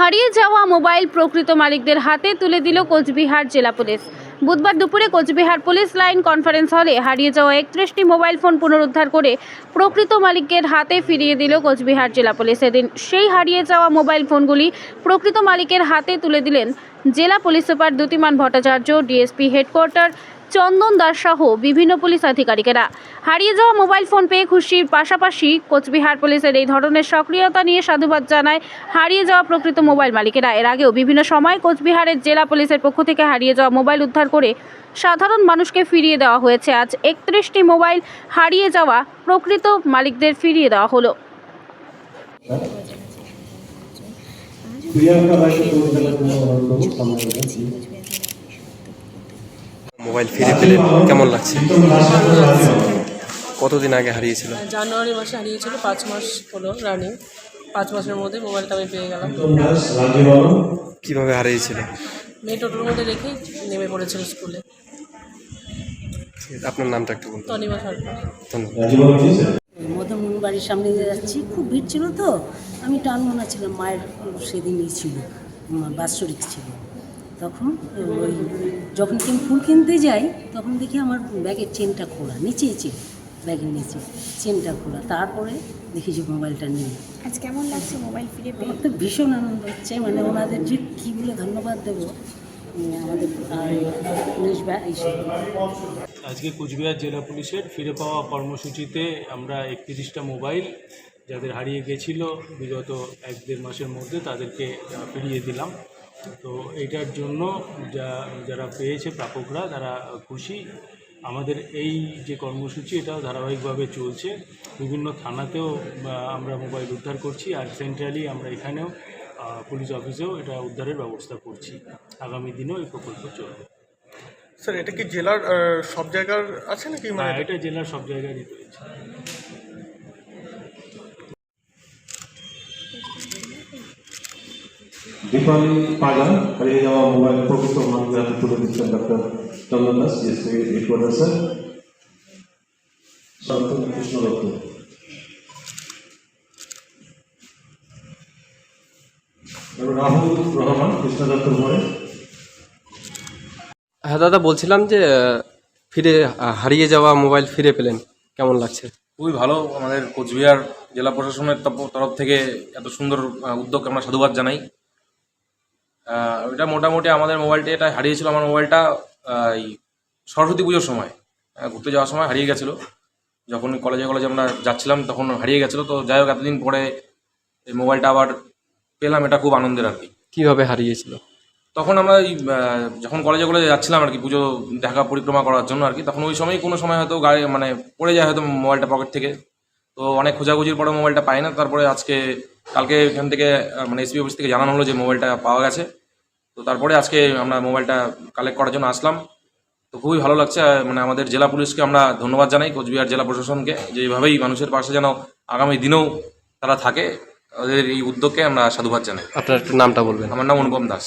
হারিয়ে যাওয়া মোবাইল প্রকৃত মালিকদের হাতে তুলে দিল কোচবিহার জেলা পুলিশ। বুধবার দুপুরে কোচবিহার পুলিশ লাইন কনফারেন্স হলে হারিয়ে যাওয়া একত্রিশটি মোবাইল ফোন পুনরুদ্ধার করে প্রকৃত মালিকদের হাতে ফিরিয়ে দিল কোচবিহার জেলা পুলিশ। এদিন সেই হারিয়ে যাওয়া মোবাইল ফোনগুলি প্রকৃত মালিকের হাতে তুলে দিলেন জেলা police super Dyutiman Bhattacharya, DSP headquarter Chandan Das সহ বিভিন্ন পুলিশ আধিকারিকেরা। হারিয়ে যাওয়া মোবাইল ফোন পেয়ে খুশির পাশাপাশি কোচবিহার পুলিশের এই ধরনের সক্রিয়তা নিয়ে সাধুবাদ জানায় হারিয়ে যাওয়া প্রকৃত মোবাইল মালিকেরা। এর আগেও বিভিন্ন সময় কোচবিহারের জেলা পুলিশের পক্ষ থেকে হারিয়ে যাওয়া মোবাইল উদ্ধার করে সাধারণ মানুষকে ফিরিয়ে দেওয়া হয়েছে। আজ একত্রিশটি মোবাইল হারিয়ে যাওয়া প্রকৃত মালিকদের ফিরিয়ে দেওয়া হলো। প্রিয়াঙ্কা মোবাইল ফিরে পেলে কেমন লাগছে? কতদিন আগে হারিয়েছিল? জানুয়ারি মাসে হারিয়েছিল পাঁচ মাস হলো রানিং পাঁচ মাসের মধ্যে মোবাইলটা আমি পেয়ে গেলাম। কীভাবে হারিয়েছিল? মেয়ে টোটোর মধ্যে রেখেই নেমে পড়েছিল স্কুলে আপনার নামটা একটু বলুন। তনিমা সরকার। ধন্যবাদ। রাজীবন বাড়ির সামনে দিয়ে যাচ্ছি। খুব ভিড় ছিল তো। আমি টানমোনা ছিলাম মায়ের সেদিনই ছিল। বাৎসরিক ছিল। তখন ওই যখন ফুল কিনতে যাই তখন দেখি আমার ব্যাগের চেনটা খোলা নিচেই চেন ব্যাগের নিচে চেনটা খোলা। তারপরে দেখি যে মোবাইলটা নিয়ে আজ কেমন লাগছে মোবাইল ফিরে পেয়ে? আমার তো ভীষণ আনন্দ হচ্ছে মানে ওনাদের যে কী বলে ধন্যবাদ দেবো আমাদের পুলিশ বা আজকে কুচবিহার জেলা পুলিশের ফিরে পাওয়া কর্মসূচিতে আমরা একত্রিশটা মোবাইল যাদের হারিয়ে গেছিল বিগত এক দেড় মাসের মধ্যে তাদেরকে ফিরিয়ে দিলাম। তো এইটার জন্য যা যারা পেয়েছে প্রাপকরা তারা খুশি। আমাদের এই যে কর্মসূচি এটা ধারাবাহিকভাবে চলছে। বিভিন্ন থানাতেও আমরা মোবাইল উদ্ধার করছি আর সেন্ট্রালি আমরা এখানেও পুলিশ অফিসেও এটা উদ্ধারের ব্যবস্থা করছি। আগামী দিনেও এই প্রকল্প চলবে। স্যার এটা কি জেলার সব জায়গার আছে নাকি? হ্যাঁ এটা জেলার সব জায়গায় রয়েছে। দীপালি পাগান হারিয়ে যাওয়া মোবাইল প্রকৃত হাতে তুলে দিচ্ছেন doctor Chandan Das headquarter sir Shantanu Krishna Dutta. এবার রাহুল রহমান কৃষ্ণ দত্তর পরে হ্যাঁ দাদা বলছিলাম যে ফিরে হারিয়ে যাওয়া মোবাইল ফিরে পেলেন কেমন লাগছে? খুবই ভালো আমাদের কোচবিহার জেলা প্রশাসনের তরফ থেকে এত সুন্দর উদ্যোগ আমরা সাধুবাদ জানাই। এটা মোটামুটি আমাদের মোবাইলটা এটা হারিয়েছিল আমার মোবাইলটা এই সরস্বতী পুজোর সময় ঘুরতে যাওয়ার সময় হারিয়ে গেছিল। যখন কলেজে কলেজে আমরা যাচ্ছিলাম তখন হারিয়ে গেছিল। তো যাই হোক এতদিন পরে এই মোবাইলটা আবার পেলাম এটা খুব আনন্দের আর কি। কীভাবে হারিয়েছিল? তখন আমরা এই যখন কলেজে কলেজে যাচ্ছিলাম আর কি পুজো দেখা পরিক্রমা করার জন্য আর কি তখন ওই সময় কোনো সময় হয়তো গাড়ি মানে পড়ে যায় হয়তো মোবাইলটা পকেট থেকে। তো অনেক খোঁজাখুঁজির পরে মোবাইলটা পাই না। তারপরে আজকে কালকে এখান থেকে মানে এসপি অফিস থেকে জানানো হলো যে মোবাইলটা পাওয়া গেছে। তো তারপরে আজকে আমরা মোবাইলটা কালেক্ট করার জন্য আসলাম। তো খুবই ভালো লাগছে মানে আমাদের জেলা পুলিশকে আমরা ধন্যবাদ জানাই কোচবিহার জেলা প্রশাসনকে যে এইভাবেই মানুষের পাশে যেন আগামী দিনেও তারা থাকে। তাদের এই উদ্যোগকে আমরা সাধুবাদ জানাই। আপনার একটু নামটা বলবেন। আমার নাম অনুপম দাস।